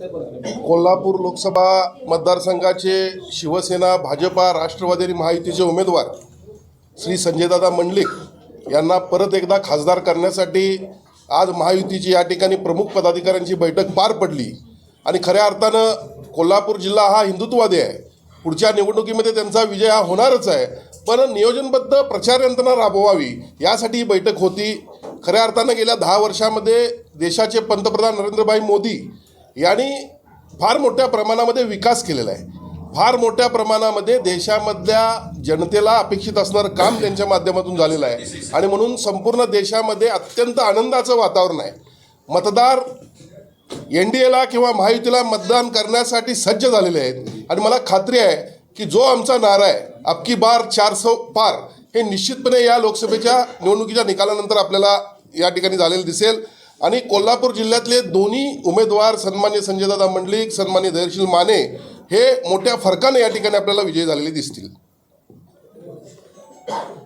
कोल्हापूर लोकसभा मतदारसंघाचे शिवसेना भाजपा राष्ट्रवादी आणि महायुतीचे उमेदवार श्री संजयदादा मंडलिक यांना परत एकदा खासदार करण्यासाठी आज महायुतीची या ठिकाणी प्रमुख पदाधिकाऱ्यांची बैठक पार पडली. आणि खऱ्या अर्थानं कोल्हापूर जिल्हा हा हिंदुत्ववादी आहे. पुढच्या निवडणुकीमध्ये त्यांचा विजय हा होणारच आहे. पण नियोजनबद्ध प्रचार यंत्रणा राबवावी यासाठी ही बैठक होती. खऱ्या अर्थानं गेल्या दहा वर्षामध्ये देशाचे पंतप्रधान नरेंद्रभाई मोदी यांनी फार मोठ्या प्रमाणामध्ये विकास केलेला आहे. फार मोठ्या प्रमाणामध्ये देशामधल्या जनतेला अपेक्षित असणारं काम त्यांच्या माध्यमातून झालेलं आहे. आणि म्हणून संपूर्ण देशामध्ये अत्यंत आनंदाचं वातावरण आहे. मतदार एन डी एला किंवा महायुतीला मतदान करण्यासाठी सज्ज झालेले आहेत. आणि मला खात्री आहे की जो आमचा नारा आहे अबकी बार चार सौ पार हे निश्चितपणे या लोकसभेच्या निवडणुकीच्या निकालानंतर आपल्याला या ठिकाणी झालेलं दिसेल. आणि कोल्हापूर जिल्ह्यातले दोन्ही उमेदवार सन्मान्य संजयदादा मंडलिक सन्मान्य धैर्यशील माने हे मोठ्या फरकाने या ठिकाणी आपल्याला विजयी झालेले दिसतील.